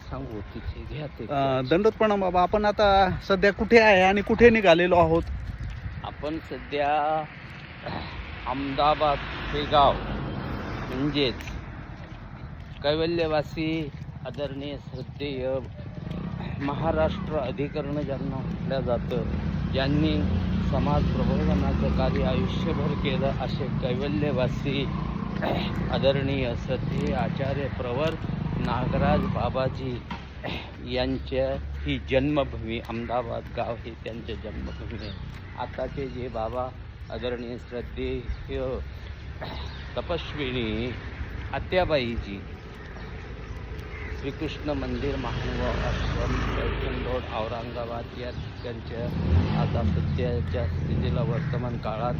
सांगू तिथे घ्या ते. अं, प्रणाम बाबा आपण आता सध्या कुठे आहे आणि कुठे निघालेलो आहोत? आपण सध्या अहमदाबाद हे गाव म्हणजेच कैवल्यवासी आदरणीय श्रद्धेय महाराष्ट्र अधिकरण ज्यांना म्हटलं जातं ज्यांनी समाज प्रबोधनाचं कार्य आयुष्यभर केलं असे कैवल्यवासी आदरणीय श्रद्धेय आचार्य प्रवर नागराज बाबाजी यांच्या ही जन्मभूमी अहमदाबाद गाव ही त्यांच्या जन्मभूमी. आहे आताचे जे बाबा आदरणीय श्रद्धेय तपस्विनी आत्याबाईजी श्रीकृष्ण मंदिर महानुभाव आश्रम पैठण रोड औरंगाबाद या त्यांच्या आता सध्याच्या स्थितीला वर्तमान काळात